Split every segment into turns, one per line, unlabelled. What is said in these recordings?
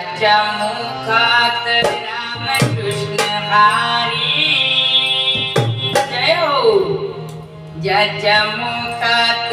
त्याच्या राम रामकृष्ण हारी. जय हो. ज्याच्या मुखात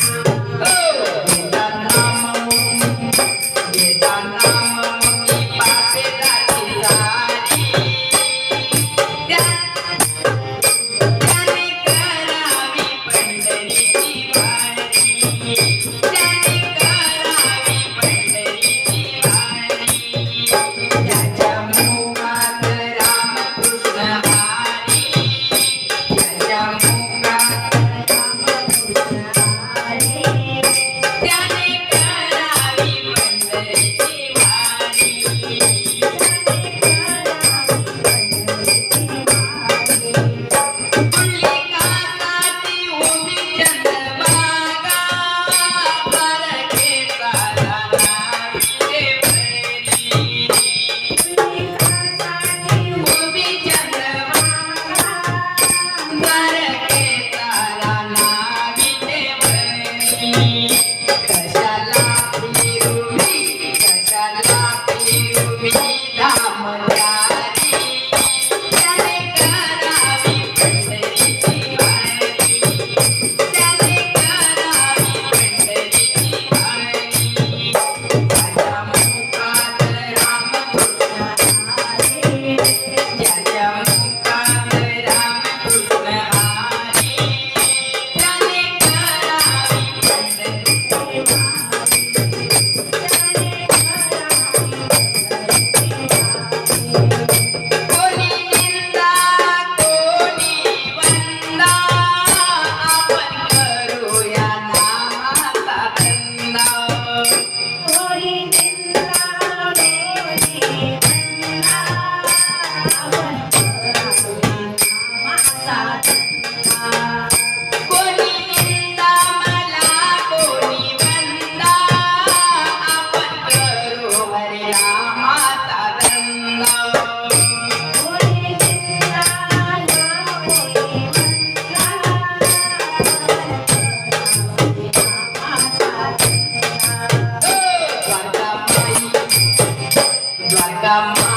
dalam